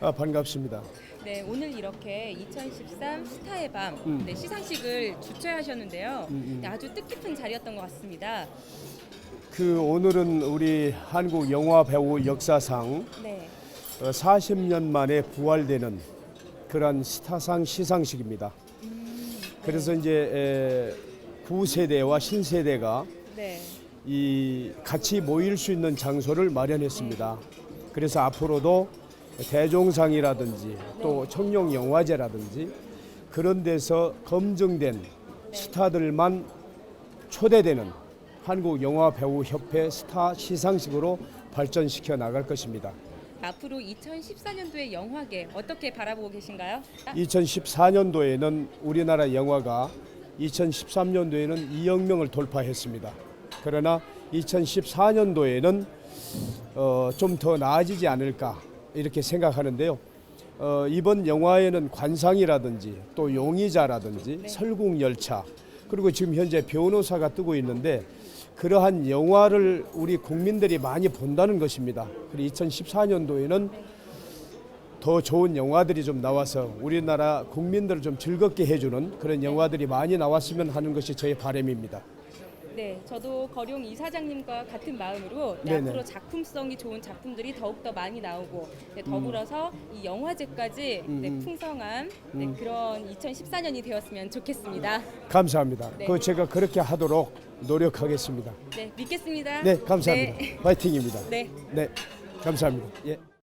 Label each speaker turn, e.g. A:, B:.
A: 아, 반갑습니다.
B: 네, 오늘 이렇게 2013 스타의 밤
A: 음.
B: 네, 시상식을 주최하셨는데요.
A: 음, 음.
B: 네, 아주 뜻깊은 자리였던 것 같습니다.
A: 그 오늘은 우리 한국 영화 배우 역사상
B: 네,
A: 어, 40년 만에 부활되는 그런 스타상 시상식입니다. 그래서 이제 에, 구세대와 신세대가
B: 네,
A: 이 같이 모일 수 있는 장소를 마련했습니다. 그래서 앞으로도 대종상이라든지 또 청룡 영화제라든지 그런 데서 검증된 스타들만 초대되는 한국 영화 배우 협회 스타 시상식으로 발전시켜 나갈 것입니다.
B: 앞으로 2014년도의 영화계 어떻게 바라보고 계신가요?
A: 2014년도에는 우리나라 영화가 2013년도에는 2억 명을 돌파했습니다. 그러나 2014년도에는 어, 좀 더 나아지지 않을까 이렇게 생각하는데요. 어, 이번 영화에는 관상이라든지 또 용의자라든지
B: 네.
A: 설국열차 그리고 지금 현재 변호사가 뜨고 있는데 그러한 영화를 우리 국민들이 많이 본다는 것입니다. 그리고 2014년도에는 더 좋은 영화들이 좀 나와서 우리나라 국민들을 좀 즐겁게 해주는 그런 영화들이 많이 나왔으면 하는 것이 저의 바람입니다.
B: 네, 저도 거룡 이사장님과 같은 마음으로 네,
A: 네네.
B: 앞으로 작품성이 좋은 작품들이 더욱더 많이 나오고 네, 더불어서 이 영화제까지
A: 음,
B: 네,
A: 음.
B: 풍성한 네, 그런 2014년이 되었으면 좋겠습니다.
A: 감사합니다.
B: 네.
A: 그 제가 그렇게 하도록 노력하겠습니다.
B: 네, 믿겠습니다.
A: 네, 감사합니다.
B: 네.
A: 화이팅입니다.
B: 네.
A: 네, 감사합니다. 예.